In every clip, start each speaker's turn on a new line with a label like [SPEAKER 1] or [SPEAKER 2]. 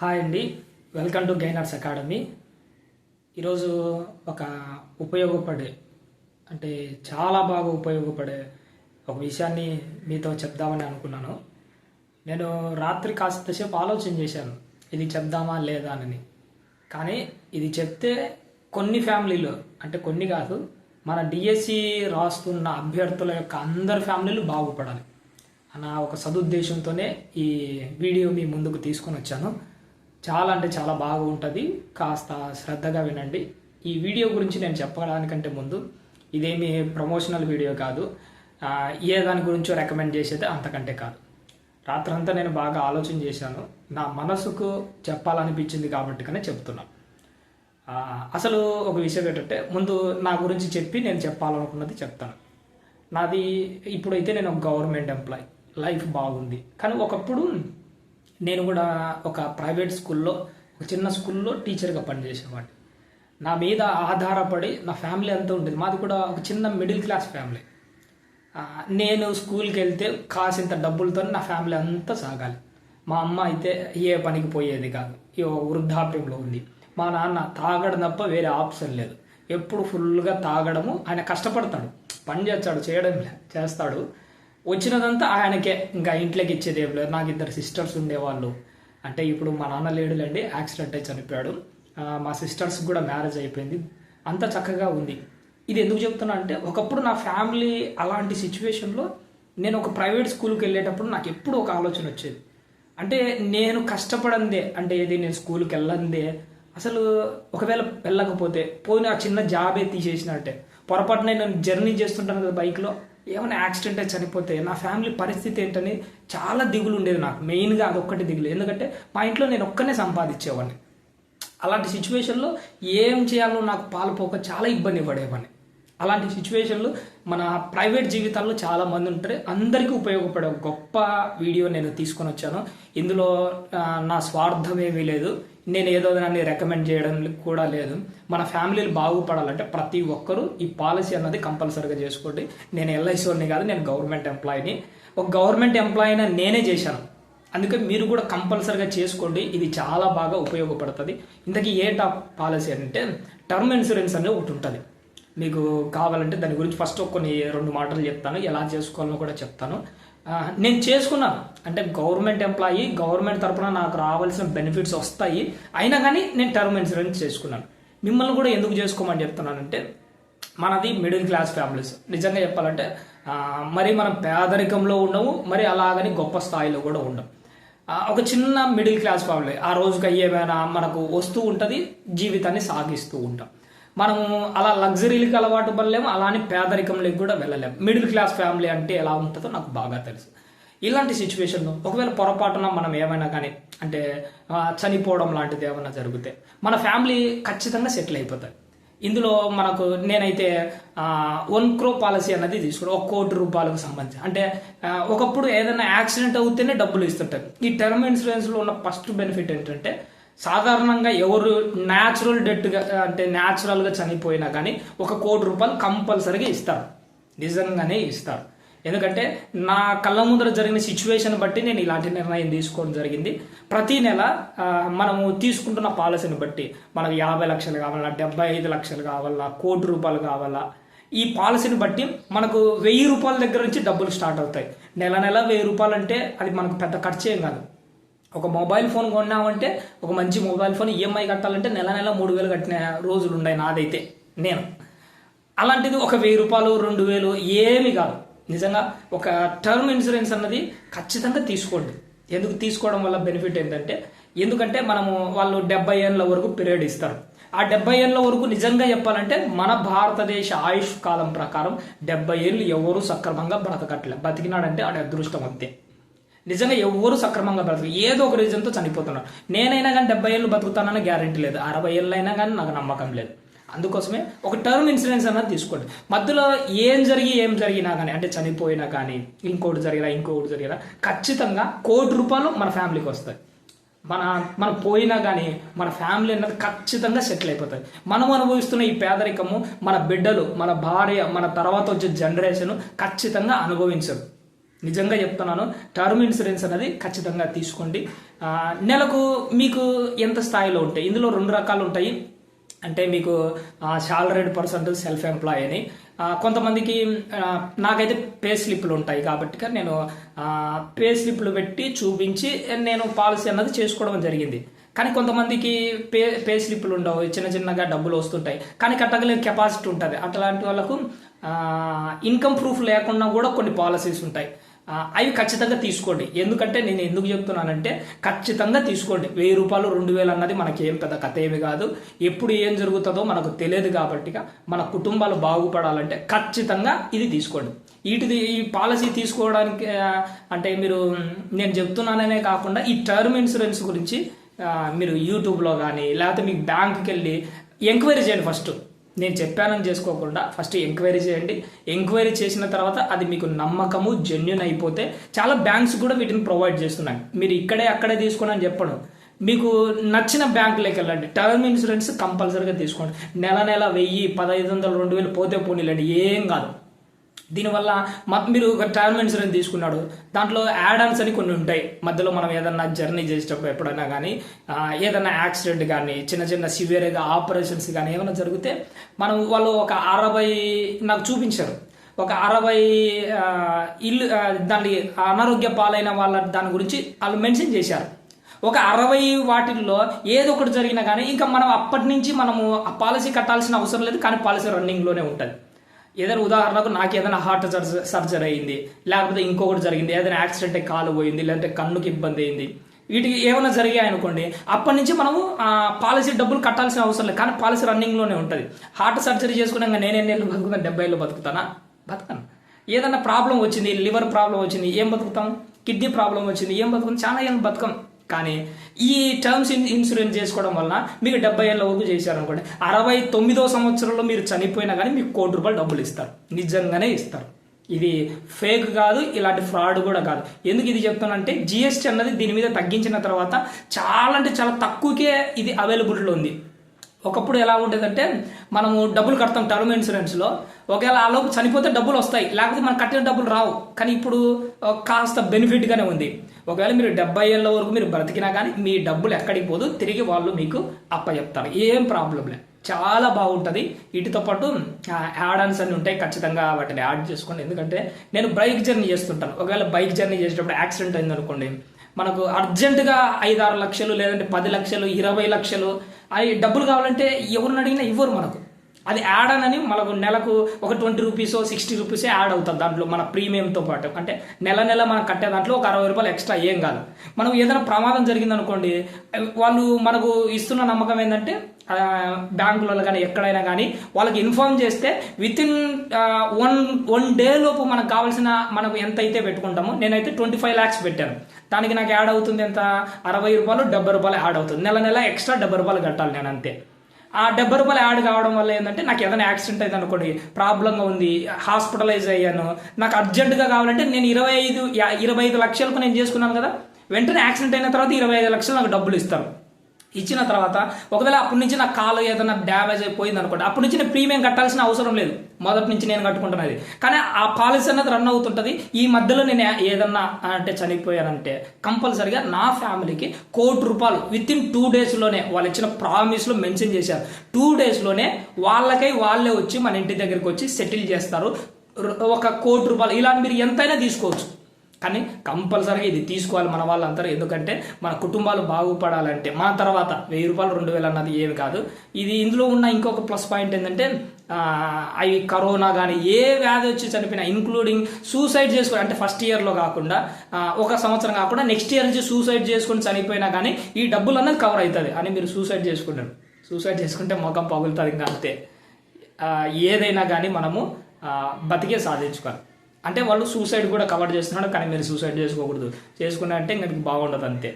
[SPEAKER 1] Hi అండి. Welcome to gainers academy. ఈరోజు ఒక ఉపయోగపడే అంటే చాలా బాగా ఉపయోగపడే ఒక విషయాన్ని మీతో చెప్దామని అనుకున్నాను. నేను రాత్రి కాసేపు ఆలోచన చేశాను ఇది చెప్దామా లేదా అని. కానీ ఇది చెప్తే కొన్ని ఫ్యామిలీలు అంటే కొన్ని కాదు మన డిఎస్సి రాస్తున్న అభ్యర్థుల యొక్క అందరి ఫ్యామిలీలు బాగుపడాలి. అన్న ఒక సదుద్దేశంతోనే ఈ వీడియో మీ ముందుకు తీసుకొని వచ్చాను. చాలా అంటే చాలా బాగా ఉంటుంది కాస్త శ్రద్ధగా వినండి. ఈ వీడియో గురించి నేను చెప్పడానికంటే ముందు ఇదేమి ప్రమోషనల్ వీడియో కాదు. ఏ దాని గురించో రికమెండ్ చేసేది అంతకంటే కాదు. రాత్రంతా నేను బాగా ఆలోచన చేశాను. నా మనసుకు చెప్పాలనిపించింది కాబట్టి కానీ చెప్తున్నాను అసలు ఒక విషయం ఏంటంటే ముందు నా గురించి చెప్పి నేను చెప్పాలనుకున్నది చెప్తాను. నాది ఇప్పుడైతే నేను ఒక గవర్నమెంట్ ఎంప్లాయ్. లైఫ్ బాగుంది. కానీ ఒకప్పుడు నేను కూడా ఒక ప్రైవేట్ స్కూల్లో ఒక చిన్న స్కూల్లో టీచర్గా పనిచేసేవాడిని. నా మీద ఆధారపడి నా ఫ్యామిలీ అంతా ఉండేది. మాది కూడా ఒక చిన్న మిడిల్ క్లాస్ ఫ్యామిలీ నేను స్కూల్కి వెళ్తే కాసింత డబ్బులతో నా ఫ్యామిలీ అంతా సాగాలి. మా అమ్మ అయితే ఏ పనికి పోయేది కాదు. ఈ వృద్ధాప్యంలో ఉంది. మా నాన్న తాగడం తప్ప వేరే ఆప్షన్ లేదు. ఎప్పుడు ఫుల్గా తాగడము. ఆయన కష్టపడతాడు. పని చేస్తాడు చేయడం లే, చేస్తాడు. వచ్చినదంతా ఆయనకే. ఇంకా ఇంట్లోకి ఇచ్చేది ఏం లేదు. నాకు ఇద్దరు సిస్టర్స్ ఉండేవాళ్ళు. అంటే ఇప్పుడు మా నాన్న లేడులేండి యాక్సిడెంట్ అయి చనిపోయాడు. మా సిస్టర్స్ కూడా మ్యారేజ్ అయిపోయింది. అంత చక్కగా ఉంది. ఇది ఎందుకు చెప్తున్నా అంటే ఒకప్పుడు నా ఫ్యామిలీ అలాంటి సిచ్యువేషన్లో నేను ఒక ప్రైవేట్ స్కూల్కి వెళ్ళేటప్పుడు నాకు ఎప్పుడు ఒక ఆలోచన వచ్చేది. అంటే నేను కష్టపడందే అంటే ఏది నేను స్కూల్కి వెళ్ళందే. అసలు ఒకవేళ వెళ్ళకపోతే పోయిన ఆ చిన్న జాబే తీసేసినట్టే. పొరపాటున నేను జర్నీ చేస్తుంటాను కదా బైక్లో ఏమైనా యాక్సిడెంట్ అయి చనిపోతే నా ఫ్యామిలీ పరిస్థితి ఏంటని చాలా దిగులు ఉండేది నాకు. మెయిన్గా అదొక్కటి దిగులు. ఎందుకంటే మా ఇంట్లో నేను ఒక్కనే సంపాదించేవాడిని. అలాంటి సిచ్యువేషన్లో ఏం చేయాలో నాకు పాలుపోక చాలా ఇబ్బంది పడేవాడిని. అలాంటి సిచ్యువేషన్లు మన ప్రైవేట్ జీవితాల్లో చాలా మంది ఉంటారు. అందరికీ ఉపయోగపడే గొప్ప వీడియో నేను తీసుకొని వచ్చాను. ఇందులో నా స్వార్థం ఏమీ లేదు. నేను ఏదో దాన్ని రికమెండ్ చేయడం కూడా లేదు. మన ఫ్యామిలీలు బాగుపడాలంటే ప్రతి ఒక్కరూ ఈ పాలసీ అన్నది కంపల్సరీగా చేసుకోండి. నేను ఎల్ఐసిని కాదు నేను గవర్నమెంట్ ఎంప్లాయీని ఒక గవర్నమెంట్ ఎంప్లాయీని నేనే చేశాను. అందుకే మీరు కూడా కంపల్సరీగా చేసుకోండి. ఇది చాలా బాగా ఉపయోగపడుతుంది. ఇంతకీ ఏ టాప్ పాలసీ అంటే టర్మ్ ఇన్సూరెన్స్ అనేది ఒకటి ఉంటుంది. మీకు కావాలంటే దాని గురించి ఫస్ట్ కొన్ని రెండు మాటలు చెప్తాను. ఎలా చేసుకోవాలో కూడా చెప్తాను. నేను చేసుకున్నాను. అంటే గవర్నమెంట్ ఎంప్లాయీ గవర్నమెంట్ తరఫున నాకు రావాల్సిన బెనిఫిట్స్ వస్తాయి. అయినా కానీ నేను టర్మ్ ఇన్సూరెన్స్ చేసుకున్నాను. మిమ్మల్ని కూడా ఎందుకు చేసుకోమని చెప్తున్నానంటే మనది మిడిల్ క్లాస్ ఫ్యామిలీస్. నిజంగా చెప్పాలంటే మరి మనం పేదరికంలో ఉండము మరి అలాగని గొప్ప స్థాయిలో కూడా ఉండము. ఒక చిన్న మిడిల్ క్లాస్ ఫ్యామిలీ ఆ రోజుకి అయ్యేమైనా మనకు వస్తూ ఉంటుంది జీవితాన్ని సాగిస్తూ ఉంటాం. మనము అలా లగ్జరీలకి అలవాటు పడలేము అలానే పేదరికంలోకి కూడా వెళ్ళలేము. మిడిల్ క్లాస్ ఫ్యామిలీ అంటే ఎలా ఉంటుందో నాకు బాగా తెలుసు. ఇలాంటి సిచ్యువేషన్లో ఒకవేళ పొరపాటున మనం ఏమైనా కానీ అంటే చనిపోవడం లాంటిది ఏమైనా జరిగితే మన ఫ్యామిలీ ఖచ్చితంగా సెటిల్ అయిపోతుంది ఇందులో మనకు నేనైతే వన్ క్రో పాలసీ అన్నది తీసుకున్నాను ఒక కోటి రూపాయలకు సంబంధించి. అంటే ఒకప్పుడు ఏదైనా యాక్సిడెంట్ అవుతేనే డబ్బులు ఇస్తుంటారు. ఈ టర్మ్ ఇన్సూరెన్స్లో ఉన్న ఫస్ట్ బెనిఫిట్ ఏంటంటే సాధారణంగా ఎవరు న్యాచురల్ డెత్గా అంటే న్యాచురల్గా చనిపోయినా కానీ ఒక కోటి రూపాయలు కంపల్సరీగా ఇస్తారు. నిజంగానే ఇస్తారు. ఎందుకంటే నా కళ్ళ ముందర జరిగిన సిచ్యువేషన్ బట్టి నేను ఇలాంటి నిర్ణయం తీసుకోవడం జరిగింది. ప్రతి నెల మనము తీసుకుంటున్న పాలసీని బట్టి మనకు యాభై లక్షలు కావాలా డెబ్బై ఐదు లక్షలు కావాలా కోటి రూపాయలు కావాలా ఈ పాలసీని బట్టి మనకు వెయ్యి రూపాయల దగ్గర నుంచి డబ్బులు స్టార్ట్ అవుతాయి. నెల నెల వెయ్యి రూపాయలు అంటే అది మనకు పెద్ద ఖర్చు ఏం కాదు. ఒక మొబైల్ ఫోన్ కొన్నామంటే ఒక మంచి మొబైల్ ఫోన్ ఈఎంఐ కట్టాలంటే నెల నెల మూడు వేలు కట్టిన రోజులు ఉన్నాయి నాదైతే నేను. అలాంటిది ఒక వెయ్యి రూపాయలు రెండు వేలు ఏమి కాదు. నిజంగా ఒక టర్మ్ ఇన్సూరెన్స్ అన్నది ఖచ్చితంగా తీసుకోండి. ఎందుకు తీసుకోవడం వల్ల బెనిఫిట్ ఏంటంటే ఎందుకంటే మనము వాళ్ళు డెబ్బై ఏళ్ళ వరకు పీరియడ్ ఇస్తారు. ఆ డెబ్బై ఏళ్ళ వరకు నిజంగా చెప్పాలంటే మన భారతదేశ ఆయుష్ కాలం ప్రకారం డెబ్బై ఏళ్ళు ఎవరు సక్రమంగా బ్రతకట్లే. బతికినాడంటే ఆడ అదృష్టం అంతే. నిజంగా ఎవరు సక్రమంగా బ్రతకరు. ఏదో ఒక రీజన్తో చనిపోతున్నారు. నేనైనా కానీ డెబ్బై ఏళ్ళు బతుకుతానని గ్యారంటీ లేదు. అరవై ఏళ్ళు అయినా కానీ నాకు నమ్మకం లేదు. అందుకోసమే ఒక టర్మ్ ఇన్సూరెన్స్ అన్నది తీసుకోండి. మధ్యలో ఏం జరిగి ఏం జరిగినా కానీ అంటే చనిపోయినా కానీ ఇంకోటి జరిగినా ఇంకోటి జరిగినా ఖచ్చితంగా కోటి రూపాయలు మన ఫ్యామిలీకి వస్తాయి. మన మనం పోయినా కానీ మన ఫ్యామిలీ అన్నది ఖచ్చితంగా సెటిల్ అయిపోతుంది మనం అనుభవిస్తున్న ఈ పేదరికము మన బిడ్డలు మన భార్య మన తర్వాత వచ్చే జనరేషన్ ఖచ్చితంగా అనుభవించరు. నిజంగా చెప్తున్నాను టర్మ్ ఇన్సూరెన్స్ అనేది ఖచ్చితంగా తీసుకోండి. నెలకు మీకు ఎంత స్థాయిలో ఉంటాయి? ఇందులో రెండు రకాలు ఉంటాయి. అంటే మీకు సాలరీడ్ పర్సెంట్ సెల్ఫ్ ఎంప్లాయ్ అని. కొంతమందికి నాకైతే పే స్లిప్లు ఉంటాయి కాబట్టి నేను పే స్లిప్లు పెట్టి చూపించి నేను పాలసీ అన్నది చేసుకోవడం జరిగింది. కానీ కొంతమందికి పే పే స్లిప్లు ఉండవు. చిన్న చిన్నగా డబ్బులు వస్తుంటాయి. కానీ కట్టగలిగే కెపాసిటీ ఉంటుంది. అట్లాంటి వాళ్ళకు ఇన్కమ్ ప్రూఫ్ లేకుండా కూడా కొన్ని పాలసీస్ ఉంటాయి. అవి ఖచ్చితంగా తీసుకోండి. ఎందుకంటే నేను ఎందుకు చెప్తున్నానంటే ఖచ్చితంగా తీసుకోండి. వెయ్యి రూపాయలు రెండు వేలు అన్నది మనకి ఏం పెద్ద కథ ఏమి కాదు. ఎప్పుడు ఏం జరుగుతుందో మనకు తెలియదు కాబట్టి మన కుటుంబాలు బాగుపడాలంటే ఖచ్చితంగా ఇది తీసుకోండి. వీటిది ఈ పాలసీ తీసుకోవడానికి అంటే మీరు నేను చెప్తున్నాననే కాకుండా ఈ టర్మ్ ఇన్సూరెన్స్ గురించి మీరు యూట్యూబ్లో కానీ లేకపోతే మీకు బ్యాంకుకి వెళ్ళి ఎంక్వైరీ చేయండి ఫస్ట్. నేను చెప్పానని చేసుకోకుండా ఫస్ట్ ఎంక్వైరీ చేయండి. ఎంక్వైరీ చేసిన తర్వాత అది మీకు నమ్మకము జెన్యున్ అయిపోతే చాలా బ్యాంక్స్ కూడా వీటిని ప్రొవైడ్ చేస్తున్నాయి. మీరు ఇక్కడే అక్కడే తీసుకోండి అని చెప్పడం మీకు నచ్చిన బ్యాంకులోకి వెళ్ళండి. టర్మ్ ఇన్సూరెన్స్ కంపల్సరీగా తీసుకోండి. నెల నెల వెయ్యి పదహైదు వందలు రెండు వేలు పోతే పోనీలండి. ఏం కాదు. దీనివల్ల మీరు ఒక ట్రావెల్ ఇన్సూరెన్స్ తీసుకున్నాడు. దాంట్లో యాడాన్స్ అని కొన్ని ఉంటాయి. మధ్యలో మనం ఏదన్నా జర్నీ చేసేటప్పుడు ఎప్పుడైనా కానీ ఏదైనా ఏదన్నా యాక్సిడెంట్ కానీ చిన్న చిన్న సివియర్గా ఆపరేషన్స్ కానీ ఏమైనా జరిగితే మనం వాళ్ళు ఒక అరవై నాకు చూపించారు. ఒక అరవై ఇల్లు దాన్ని దాని అనారోగ్య పాలైన వాళ్ళ దాని గురించి వాళ్ళు మెన్షన్ చేశారు. ఒక అరవై వాటిల్లో ఏదో ఒకటి జరిగినా కానీ ఇంకా మనం అప్పటి నుంచి మనము ఆ పాలసీ కట్టాల్సిన అవసరం లేదు కానీ పాలసీ రన్నింగ్లోనే ఉంటుంది. ఏదైనా ఉదాహరణకు నాకు ఏదైనా హార్ట్ సర్జరీ సర్జరీ అయింది లేకపోతే ఇంకొకటి జరిగింది ఏదైనా యాక్సిడెంట్ కాలు పోయింది లేదంటే కన్నుకి ఇబ్బంది అయింది. వీటికి ఏమైనా జరిగాయి అనుకోండి అప్పటి నుంచి మనము పాలసీ డబ్బులు కట్టాల్సిన అవసరం లేదు. కానీ పాలసీ రన్నింగ్లోనే ఉంటుంది. హార్ట్ సర్జరీ చేసుకున్నాక నేను ఎన్ని ఏళ్ళు బతుకుతాను? డెబ్బై ఏళ్ళు బతుకుతానా? బతకను. ఏదైనా ప్రాబ్లం వచ్చింది లివర్ ప్రాబ్లం వచ్చింది ఏం బతుకుతాం? కిడ్నీ ప్రాబ్లం వచ్చింది ఏం బతుకుతాం? చాలా ఏం బతకం. కానీ ఈ టర్మ్స్ ఇన్సూరెన్స్ చేసుకోవడం వలన మీకు డెబ్బై ఏళ్ళ వరకు చేశారనుకోండి అరవై తొమ్మిదో సంవత్సరంలో మీరు చనిపోయినా కానీ మీకు కోటి రూపాయలు డబ్బులు ఇస్తారు. నిజంగానే ఇస్తారు. ఇది ఫేక్ కాదు ఇలాంటి ఫ్రాడ్ కూడా కాదు. ఎందుకు ఇది చెప్తానంటే జిఎస్టీ అన్నది దీని మీద తగ్గించిన తర్వాత చాలా అంటే చాలా తక్కువకే ఇది అవైలబుల్లో ఉంది. ఒకప్పుడు ఎలా ఉండేదంటే మనము డబ్బులు కడతాం టర్మ్ ఇన్సూరెన్స్లో ఒకవేళ ఆ లోపు చనిపోతే డబ్బులు వస్తాయి. లేకపోతే మనం కట్టిన డబ్బులు రావు. కానీ ఇప్పుడు కాస్త బెనిఫిట్గానే ఉంది. ఒకవేళ మీరు డెబ్బై ఏళ్ళ వరకు మీరు బ్రతికినా కానీ మీ డబ్బులు ఎక్కడికి పోదు తిరిగి వాళ్ళు మీకు అప్పచెప్తారు. ఏం ప్రాబ్లం లేదు చాలా బాగుంటుంది. వీటితో పాటు యాడ్ ఆన్స్ అన్ని ఉంటాయి ఖచ్చితంగా వాటిని యాడ్ చేసుకోండి. ఎందుకంటే నేను బైక్ జర్నీ చేస్తుంటాను. ఒకవేళ బైక్ జర్నీ చేసేటప్పుడు యాక్సిడెంట్ అయింది అనుకోండి మనకు అర్జెంటుగా ఐదు ఆరు లక్షలు లేదంటే పది లక్షలు ఇరవై లక్షలు అవి డబ్బులు కావాలంటే ఎవరిని అడిగినా ఇవ్వరు మనకు. అది యాడ్ అని మనకు నెలకు ఒక twenty rupees sixty rupees add అవుతుంది దాంట్లో మన ప్రీమియంతో పాటు. అంటే నెల నెల మనం కట్టే దాంట్లో ఒక అరవై రూపాయలు ఎక్స్ట్రా ఏం కాదు. మనం ఏదైనా ప్రమాదం జరిగింది అనుకోండి వాళ్ళు మనకు ఇస్తున్న నమ్మకం ఏంటంటే బ్యాంకులలో కానీ ఎక్కడైనా కానీ వాళ్ళకి ఇన్ఫార్మ్ చేస్తే within one one day లోపు మనకు కావాల్సిన మనకు ఎంత అయితే పెట్టుకుంటామో నేనైతే ట్వంటీ ఫైవ్ ల్యాక్స్ పెట్టాను. దానికి నాకు యాడ్ అవుతుంది ఎంత? అరవై రూపాయలు డెబ్బై రూపాయలు యాడ్ అవుతుంది. నెల నెల ఎక్స్ట్రా డెబ్బై రూపాయలు కట్టాలి నేను అంతే. ఆ డెబ్బై రూపాయలు యాడ్ కావడం వల్ల ఏంటంటే నాకు ఏదైనా యాక్సిడెంట్ అయింది అనుకోండి ప్రాబ్లంగా ఉంది హాస్పిటలైజ్ అయ్యాను నాకు అర్జెంటుగా కావాలంటే నేను ఇరవై ఐదు యా- ఇరవై ఐదు లక్షలకు నేను చేసుకున్నాను కదా వెంటనే యాక్సిడెంట్ అయిన తర్వాత ఇరవై ఐదు లక్షలు నాకు డబ్బులు ఇస్తారు. ఇచ్చిన తర్వాత ఒకవేళ అప్పటి నుంచి నా కాలు ఏదైనా డ్యామేజ్ అయిపోయింది అనుకోండి అప్పటి నుంచి నేను ప్రీమియం కట్టాల్సిన అవసరం లేదు. మొదటి నుంచి నేను కట్టుకుంటున్నది. కానీ ఆ పాలసీ అనేది రన్ అవుతుంటుంది. ఈ మధ్యలో నేను ఏదన్నా అంటే చనిపోయానంటే కంపల్సరిగా నా ఫ్యామిలీకి కోటి రూపాయలు విత్ ఇన్ టూ డేస్లోనే వాళ్ళు ఇచ్చిన ప్రామిస్లో మెన్షన్ చేశారు. టూ డేస్లోనే వాళ్ళకై వాళ్ళే వచ్చి మన ఇంటి దగ్గరికి వచ్చి సెటిల్ చేస్తారు. ఒక కోటి రూపాయలు. ఇలాంటి మీరు ఎంతైనా తీసుకోవచ్చు. కానీ కంపల్సరీగా ఇది తీసుకోవాలి మన వాళ్ళందరూ. ఎందుకంటే మన కుటుంబాలు బాగుపడాలంటే మన తర్వాత వెయ్యి రూపాయలు రెండు వేలు అన్నది ఏమి కాదు. ఇది ఇందులో ఉన్న ఇంకొక ప్లస్ పాయింట్ ఏంటంటే అవి కరోనా కానీ ఏ వ్యాధి వచ్చి చనిపోయినా ఇంక్లూడింగ్ సూసైడ్ చేసుకుని అంటే ఫస్ట్ ఇయర్లో కాకుండా ఒక సంవత్సరం కాకుండా నెక్స్ట్ ఇయర్ నుంచి సూసైడ్ చేసుకుని చనిపోయినా కానీ ఈ డబ్బులు అన్నది కవర్ అవుతుంది. అని మీరు సూసైడ్ చేసుకుంటారు. సూసైడ్ చేసుకుంటే ముఖం పగులుతుంది ఇంకా అంతే. ఏదైనా కానీ మనము బతికే సాధించుకోవాలి. అంటే వాళ్ళు సూసైడ్ కూడా కవర్ చేస్తున్నాడు కానీ మీరు సూసైడ్ చేసుకోకూడదు. చేసుకున్నారంటే ఇంకా మీకు బాగుండదు అంతే.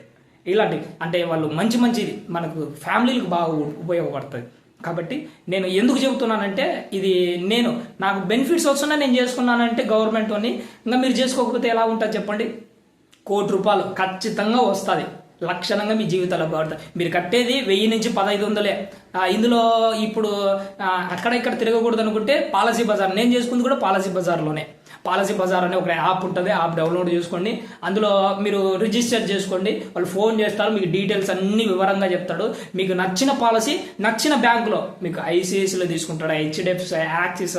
[SPEAKER 1] ఇలాంటి అంటే వాళ్ళు మంచి మంచిది మనకు ఫ్యామిలీలకు బాగా ఉపయోగపడుతుంది కాబట్టి నేను ఎందుకు చెబుతున్నానంటే ఇది నేను నాకు బెనిఫిట్స్ వస్తున్నా నేను చేసుకున్నానంటే గవర్నమెంట్ని ఇంకా మీరు చేసుకోకపోతే ఎలా ఉంటుంది చెప్పండి? కోటి రూపాయలు ఖచ్చితంగా వస్తుంది. లక్షణంగా మీ జీవితాలు పడతాయి మీరు కట్టేది వెయ్యి నుంచి పదహైదు వందలే. ఇందులో ఇప్పుడు అక్కడ ఇక్కడ తిరగకూడదు అనుకుంటే పాలసీ బజార్ నేను చేసుకుంది కూడా పాలసీ బజార్లోనే. పాలసీ బజార్ అనే ఒక యాప్ ఉంటుంది యాప్ డౌన్లోడ్ చేసుకోండి. అందులో మీరు రిజిస్టర్ చేసుకోండి. వాళ్ళు ఫోన్ చేస్తారు మీకు డీటెయిల్స్ అన్ని వివరంగా చెప్తాడు. మీకు నచ్చిన పాలసీ నచ్చిన బ్యాంకులో మీకు ఐసిఐసిలో తీసుకుంటాడు హెచ్డిఎఫ్సి యాక్సిస్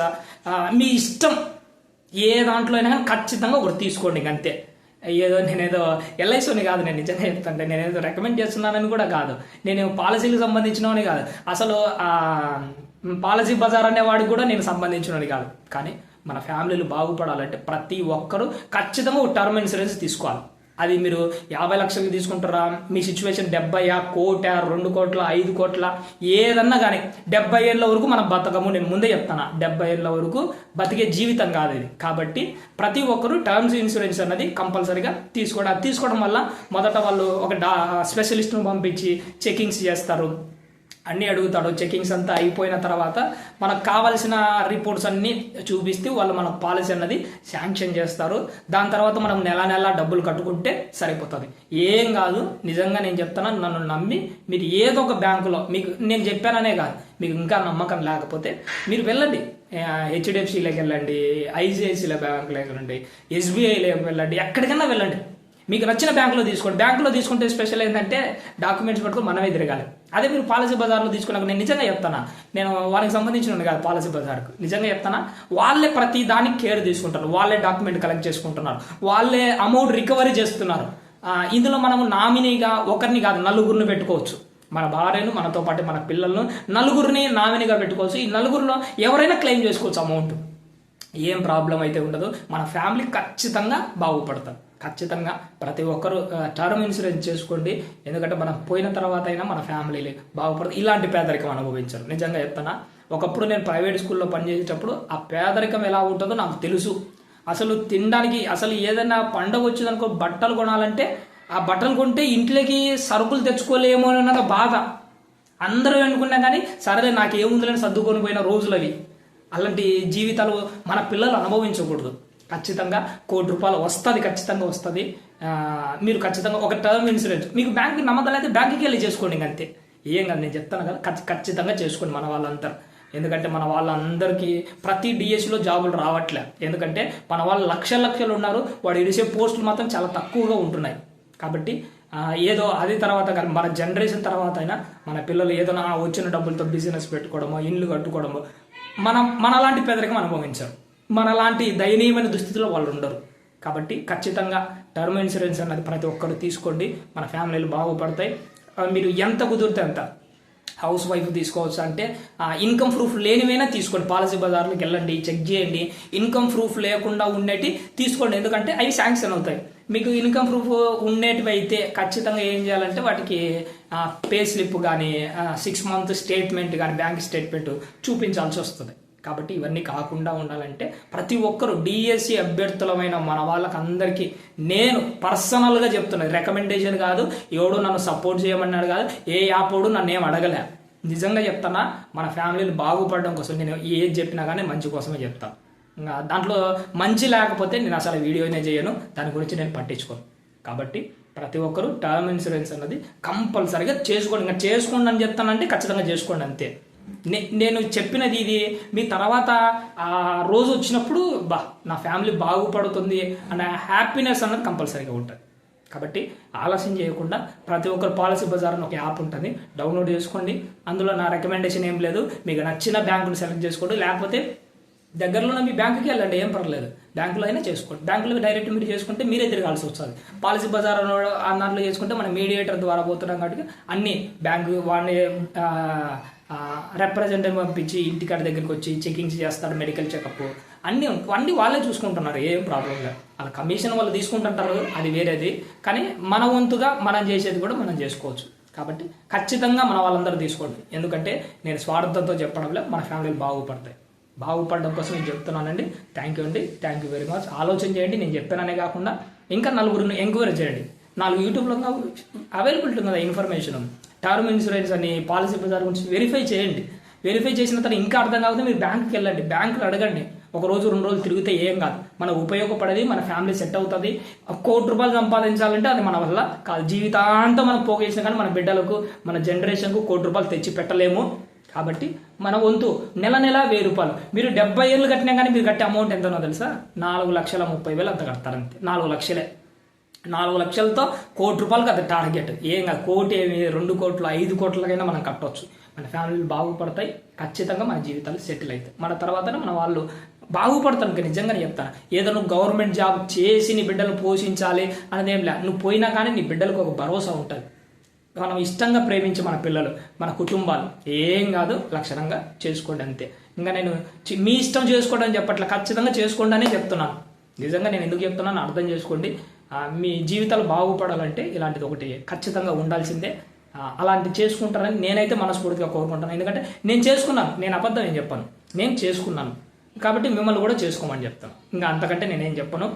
[SPEAKER 1] మీ ఇష్టం ఏ దాంట్లో అయినా కానీ ఖచ్చితంగా ఒకటి తీసుకోండి అంతే. ఏదో నేనేదో ఎల్ఐసీని కాదు నేను నిజంగా చెప్తాను నేనేదో రికమెండ్ చేస్తున్నానని కూడా కాదు. నేను పాలసీలకు సంబంధించినవని కాదు. అసలు పాలసీ బజార్ అనే వాడికి కూడా నేను సంబంధించినవి కాదు. కానీ మన ఫ్యామిలీలు బాగుపడాలంటే ప్రతి ఒక్కరూ ఖచ్చితంగా ఒక టర్మ్ ఇన్సూరెన్స్ తీసుకోవాలి. అది మీరు యాభై లక్షలకి తీసుకుంటారా? మీ సిచ్యువేషన్ డెబ్బై కోట రెండు కోట్ల ఐదు కోట్ల? ఏదన్నా కానీ డెబ్బై ఏళ్ళ వరకు మనం బతకము. నేను ముందే చెప్తాను డెబ్బై ఏళ్ళ వరకు బతికే జీవితం కాదు ఇది. కాబట్టి ప్రతి ఒక్కరు టర్మ్స్ ఇన్సూరెన్స్ అన్నది కంపల్సరీగా తీసుకోవడం అది తీసుకోవడం వల్ల మొదట వాళ్ళు ఒక డా స్పెషలిస్ట్ను పంపించి చెకింగ్స్ చేస్తారు. అన్నీ అడుగుతాడు. చెకింగ్స్ అంతా అయిపోయిన తర్వాత మనకు కావాల్సిన రిపోర్ట్స్ అన్నీ చూపిస్తే వాళ్ళు మన పాలసీ అన్నది శాంక్షన్ చేస్తారు. దాని తర్వాత మనం నెల నెల డబ్బులు కట్టుకుంటే సరిపోతుంది. ఏం కాదు నిజంగా నేను చెప్తాను నన్ను నమ్మి మీరు ఏదో ఒక బ్యాంకులో మీకు నేను చెప్పాననే కాదు మీకు ఇంకా నమ్మకం లేకపోతే మీరు వెళ్ళండి. హెచ్డిఎఫ్సిలోకి వెళ్ళండి ఐసిఐసిలో బ్యాంకులోకి వెళ్ళండి ఎస్బీఐలోకి వెళ్ళండి ఎక్కడికైనా వెళ్ళండి. మీకు నచ్చిన బ్యాంకులో తీసుకోండి. బ్యాంకులో తీసుకుంటే స్పెషల్ ఏంటంటే డాక్యుమెంట్స్ పట్టుకుని మనమే తిరగాలి. అదే మీరు పాలసీ బజార్లో తీసుకున్నాక నేను నిజంగా చెప్తానా నేను వాళ్ళకి సంబంధించిన కాదు పాలసీ బజార్కు. నిజంగా చెప్తానా వాళ్ళే ప్రతి దానికి కేర్ తీసుకుంటారు వాళ్ళే డాక్యుమెంట్ కలెక్ట్ చేసుకుంటున్నారు. వాళ్ళే అమౌంట్ రికవరీ చేస్తున్నారు. ఇందులో మనము నామినీగా ఒకరిని కాదు నలుగురిని పెట్టుకోవచ్చు. మన భార్యను మనతో పాటు మన పిల్లలను నలుగురిని నామినీగా పెట్టుకోవచ్చు. ఈ నలుగురిలో ఎవరైనా క్లెయిమ్ చేసుకోవచ్చు అమౌంట్ ఏం ప్రాబ్లం అయితే ఉండదు. మన ఫ్యామిలీ ఖచ్చితంగా బాగుపడతారు. ఖచ్చితంగా ప్రతి ఒక్కరు టర్మ్ ఇన్సూరెన్స్ చేసుకోండి. ఎందుకంటే మనం పోయిన తర్వాత అయినా మన ఫ్యామిలీ బాగుపడదు. ఇలాంటి పేదరికం అనుభవించరు. నిజంగా చెప్తానా ఒకప్పుడు నేను ప్రైవేట్ స్కూల్లో పనిచేసేటప్పుడు ఆ పేదరికం ఎలా ఉంటుందో నాకు తెలుసు. అసలు తినడానికి అసలు ఏదైనా పండగ వచ్చిందనుకో బట్టలు కొనాలంటే ఆ బట్టలు కొంటే ఇంట్లోకి సరుకులు తెచ్చుకోలేమో అన్న బాధ. అందరూ అనుకున్నా కానీ సరే నాకు సర్దుకొని పోయిన రోజులు అవి. అలాంటి జీవితాలు మన పిల్లలు అనుభవించకూడదు. ఖచ్చితంగా కోటి రూపాయలు వస్తుంది ఖచ్చితంగా వస్తుంది. మీరు ఖచ్చితంగా ఒక టర్మ్ ఇన్సూరెన్స్ మీకు బ్యాంక్ నమ్మకం అయితే బ్యాంకుకి వెళ్ళి చేసుకోండి ఇంక అంతే. ఏం కాదు నేను చెప్తాను కదా ఖచ్చితంగా చేసుకోండి మన వాళ్ళంతా ఎందుకంటే మన వాళ్ళందరికీ ప్రతి డిఎస్సిలో జాబులు రావట్లే. ఎందుకంటే మన వాళ్ళు లక్షల లక్షలు ఉన్నారు వాడు ఇడిసే పోస్టులు మాత్రం చాలా తక్కువగా ఉంటున్నాయి. కాబట్టి ఏదో అది తర్వాత కానీ మన జనరేషన్ తర్వాత అయినా మన పిల్లలు ఏదైనా వచ్చిన డబ్బులతో బిజినెస్ పెట్టుకోవడమో ఇల్లు కట్టుకోవడమో మనం మనలాంటి పేదరికం అనుభవించారు మనలాంటి దయనీయమైన దుస్థితిలో వాళ్ళు ఉండరు. కాబట్టి ఖచ్చితంగా టర్మ్ ఇన్సూరెన్స్ అన్నది ప్రతి ఒక్కరు తీసుకోండి. మన ఫ్యామిలీలు బాగుపడతాయి. మీరు ఎంత కుదిరితే అంత హౌస్ వైఫ్ తీసుకోవచ్చు అంటే ఇన్కమ్ ప్రూఫ్ లేనివైనా తీసుకోండి. పాలసీ బజార్లోకి వెళ్ళండి చెక్ చేయండి. ఇన్కమ్ ప్రూఫ్ లేకుండా ఉండేటి తీసుకోండి. ఎందుకంటే అవి శాంక్షన్ అవుతాయి. మీకు ఇన్కమ్ ప్రూఫ్ ఉండేటివి అయితే ఖచ్చితంగా ఏం చేయాలంటే వాటికి పే స్లిప్ కానీ సిక్స్ మంత్ స్టేట్మెంట్ కానీ బ్యాంక్ స్టేట్మెంట్ చూపించాల్సి వస్తుంది. కాబట్టి ఇవన్నీ కాకుండా ఉండాలంటే ప్రతి ఒక్కరు డిఎస్సి అభ్యర్థులమైన మన వాళ్ళకందరికీ నేను పర్సనల్గా చెప్తున్నాను రికమెండేషన్ కాదు ఎవడు నన్ను సపోర్ట్ చేయమన్నాడు కాదు ఏ యాప్ నన్ను ఏం అడగలే. నిజంగా చెప్తానా మన ఫ్యామిలీలు బాగుపడడం కోసం నేను ఏది చెప్పినా కానీ మంచి కోసమే చెప్తాను ఇంకా దాంట్లో మంచి లేకపోతే నేను అసలు వీడియోనే చేయను దాని గురించి నేను పట్టించుకోను. కాబట్టి ప్రతి ఒక్కరు టర్మ్ ఇన్సూరెన్స్ అన్నది కంపల్సరీగా చేసుకోండి. ఇంకా చేసుకోండి అని చెప్తానంటే ఖచ్చితంగా చేసుకోండి అంతే. నేను చెప్పినది ఇది. మీ తర్వాత ఆ రోజు వచ్చినప్పుడు బా నా ఫ్యామిలీ బాగుపడుతుంది అన్న హ్యాపీనెస్ అన్నది కంపల్సరీగా ఉంటుంది. కాబట్టి ఆలస్యం చేయకుండా ప్రతి ఒక్కరు పాలసీ బజార్ అని ఒక యాప్ ఉంటుంది. డౌన్లోడ్ చేసుకోండి. అందులో నా రికమెండేషన్ ఏం లేదు. మీకు నచ్చిన బ్యాంకును సెలెక్ట్ చేసుకోండి. లేకపోతే దగ్గరలో ఉన్న మీ బ్యాంకుకి వెళ్ళండి. ఏం పర్లేదు. బ్యాంకులో అయినా చేసుకోండి. బ్యాంకులో డైరెక్ట్ మీరు చేసుకుంటే మీరే తిరగాల్సి వస్తుంది. పాలసీ బజార్ అన్నట్లు చేసుకుంటే మనం మీడియేటర్ ద్వారా పోతున్నాం కాబట్టి అన్ని బ్యాంకు వాడిని రిప్రజెంటేటివ్ పంపించి ఇంటికాడ దగ్గరికి వచ్చి చెకింగ్స్ చేస్తారు మెడికల్ చెకప్ అన్నీ అన్నీ వాళ్ళే చూసుకుంటున్నారు ఏం ప్రాబ్లం లేదు. వాళ్ళ కమిషన్ వాళ్ళు తీసుకుంటుంటారు అది వేరేది. కానీ మన వంతుగా మనం చేసేది కూడా మనం చేసుకోవచ్చు. కాబట్టి ఖచ్చితంగా మన వాళ్ళందరూ తీసుకోండి. ఎందుకంటే నేను స్వార్థంతో చెప్పడంలో మన ఫ్యామిలీలు బాగుపడతాయి. బాగుపడడం కోసం నేను చెప్తున్నానండి. థ్యాంక్ యూ అండి. థ్యాంక్ యూ వెరీ మచ్ ఆలోచన చేయండి. నేను చెప్పాననే కాకుండా ఇంకా నలుగురిని ఎంక్వైరీ చేయండి. నాలుగు యూట్యూబ్లో అవైలబిలిటీ ఉంది? కదా ఇన్ఫర్మేషన్ టర్మ్ ఇన్సూరెన్స్ అని పాలసీ బజార్ గురించి వెరిఫై చేయండి. వెరిఫై చేసిన తర్వాత ఇంకా అర్థం కాకపోతే మీరు బ్యాంకుకి వెళ్ళండి. బ్యాంకులు అడగండి. ఒక రోజు రెండు రోజులు తిరిగితే ఏం కాదు. మనకు ఉపయోగపడేది మన ఫ్యామిలీ సెట్ అవుతుంది. కోటి రూపాయలు సంపాదించాలంటే అది మన వల్ల కాదు. జీవితాంతం మనం పోగేసినా కానీ మన బిడ్డలకు మన జనరేషన్కు కోటి రూపాయలు తెచ్చి పెట్టలేము. కాబట్టి మన వంతు నెల నెల వెయ్యి రూపాయలు. మీరు డెబ్బై ఏళ్ళు కట్టినా కానీ మీరు కట్టే అమౌంట్ ఎంతనో తెలుసా? నాలుగు లక్షల ముప్పై వేలు అంత కడతారంతే నాలుగు లక్షలే. నాలుగు లక్షలతో కోటి రూపాయలకు అది టార్గెట్ ఏం కాదు కోటి ఏమి రెండు కోట్లు ఐదు కోట్లకైనా మనం కట్టవచ్చు మన ఫ్యామిలీలు బాగుపడతాయి ఖచ్చితంగా మన జీవితాలు సెటిల్ అవుతాయి. మన తర్వాత మన వాళ్ళు బాగుపడతాను నిజంగా చెప్తాను. ఏదో నువ్వు గవర్నమెంట్ జాబ్ చేసి నీ బిడ్డలు పోషించాలి అనేది ఏం లే. నువ్వు పోయినా కానీ నీ బిడ్డలకు ఒక భరోసా ఉంటుంది. మనం ఇష్టంగా ప్రేమించే మన పిల్లలు మన కుటుంబాలు. ఏం కాదు లక్షణంగా చేసుకోండి అంతే. ఇంకా నేను మీ ఇష్టం చేసుకోవడం చెప్పట్లే. ఖచ్చితంగా చేసుకోండి అనే చెప్తున్నాను. నిజంగా నేను ఎందుకు చెప్తున్నాను అర్థం చేసుకోండి. మీ జీవితాలు బాగుపడాలంటే ఇలాంటిది ఒకటి ఖచ్చితంగా ఉండాల్సిందే. అలాంటి చేసుకుంటారని నేనైతే మనస్ఫూర్తిగా కోరుకుంటాను ఎందుకంటే నేను చేసుకున్నాను నేను అబద్ధం ఏం చెప్పాను. నేను చేసుకున్నాను. కాబట్టి మిమ్మల్ని కూడా చేసుకోమని చెప్తాను. ఇంకా అంతకంటే నేనేం చెప్పను.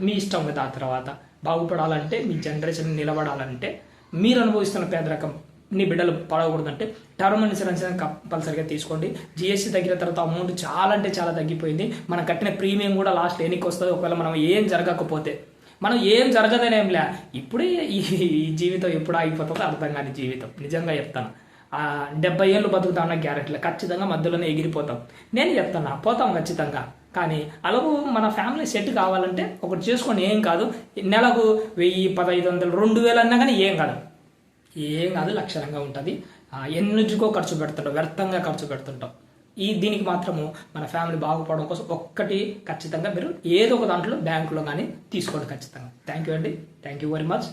[SPEAKER 1] మీ ఇష్టం కదా ఆ తర్వాత బాగుపడాలంటే మీ జనరేషన్ నిలబడాలంటే మీరు అనుభవిస్తున్న పేదరికం నీ బిడ్డలు పడకూడదంటే టర్మ్ ఇన్సూరెన్స్ కంపల్సరీగా తీసుకోండి. జిఎస్టీ తగ్గిన తర్వాత అమౌంట్ చాలా అంటే చాలా తగ్గిపోయింది. మనం కట్టిన ప్రీమియం కూడా లాస్ట్ ఎన్నికి వస్తుంది? ఒకవేళ మనం ఏం జరగకపోతే. మనం ఏం జరగదనేం లే ఇప్పుడే ఈ జీవితం ఎప్పుడు ఆగిపోతుందో అర్థం కాని జీవితం. నిజంగా చెప్తాను. ఆ డెబ్బై ఏళ్ళు బతుకుతామన్న గ్యారెంటీలో ఖచ్చితంగా మధ్యలోనే ఎగిరిపోతాం. నేను చెప్తాను పోతాం ఖచ్చితంగా. కానీ అలాగూ మన ఫ్యామిలీ సెట్ కావాలంటే ఒకటి చేసుకొని ఏం కాదు. నెలకు వెయ్యి పదహైదు వందలు రెండు వేలు అన్నా కానీ ఏం కాదు. ఏం కాదు లక్షణంగా ఉంటుంది. ఎన్నించుకో ఖర్చు పెడుతుంటాం వ్యర్థంగా ఖర్చు పెడుతుంటాం. ఈ దీనికి మాత్రము మన ఫ్యామిలీ బాగుపడడం కోసం ఒక్కటి ఖచ్చితంగా మీరు ఏదో ఒక దాంట్లో బ్యాంకులో కానీ తీసుకోండి ఖచ్చితంగా. థ్యాంక్ యూ అండి. Thank you very much